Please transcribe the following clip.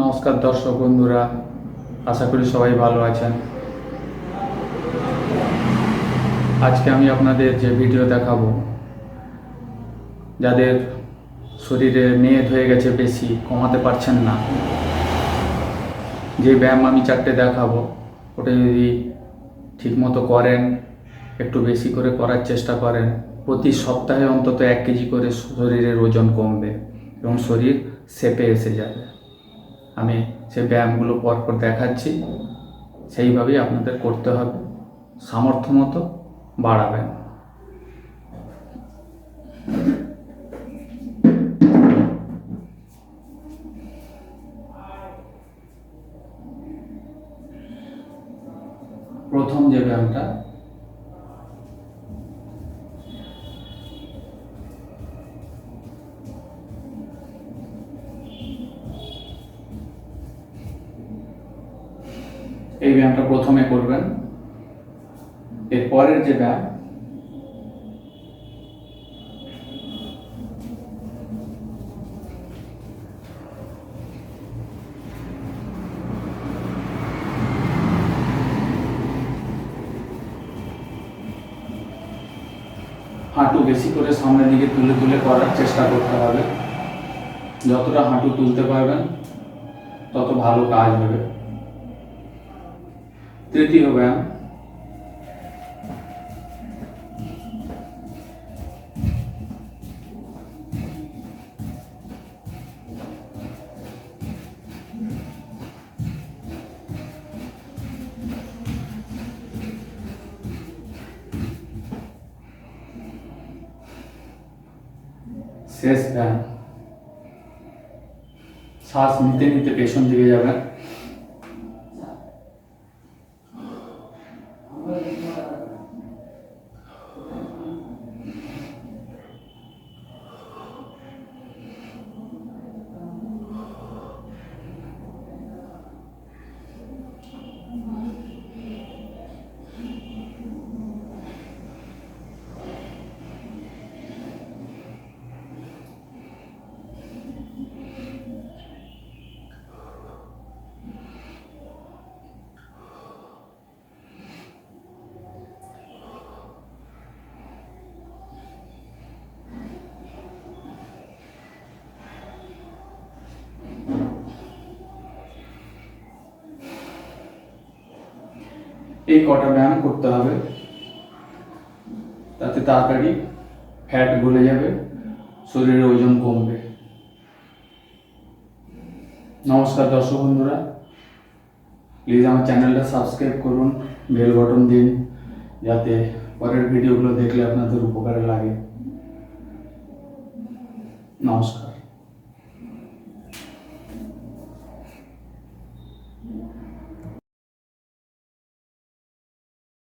নমস্কার দর্শক বন্ধুরা, আশা করি সবাই ভালো আছেন। আজকে আমি আপনাদের যে ভিডিও দেখাবো, যাদের শরীরে মেদ হয়ে গেছে বেশি, কমাতে পারছেন না, যে ব্যায়াম আমি চারটে দেখাবো, ওটা যদি ঠিকমতো করেন, একটু বেশি করে করার চেষ্টা করেন, প্রতি সপ্তাহে অন্তত এক কেজি করে শরীরের ওজন কমবে এবং শরীর সেপে এসে যাবে। আমি সেই ব্যায়ামগুলো পরপর দেখাচ্ছি। সেইভাবেই আপনাদের করতে হবে। সামর্থ্য মতো বাড়াবেন। প্রথম যে ব্যায়ামটা এই ব্যায়ামটা প্রথমে করবেন। এর পরের যে ব্যায়াম, হাঁটু বেশি করে সামনের দিকে তুলে তুলে করার চেষ্টা করতে হবে। যতটা হাঁটু তুলতে পারবেন, তত ভালো কাজ হবে। তৃতীয় ব্যায়াম শেষ ব্যায়াম শ্বাস নিতে নিতে পেছন দিকে যাবেন এই কটা ব্যায়াম করতে হবে তাতে তাড়াতাড়ি ফ্যাট গলে যাবে শরীরের ওজন কমবে নমস্কার দর্শক বন্ধুরা প্লিজ আমার চ্যানেলটা সাবস্ক্রাইব করুন বেল বটন দিন যাতে পরের ভিডিওগুলো দেখলে আপনাদের উপকারে লাগে নমস্কার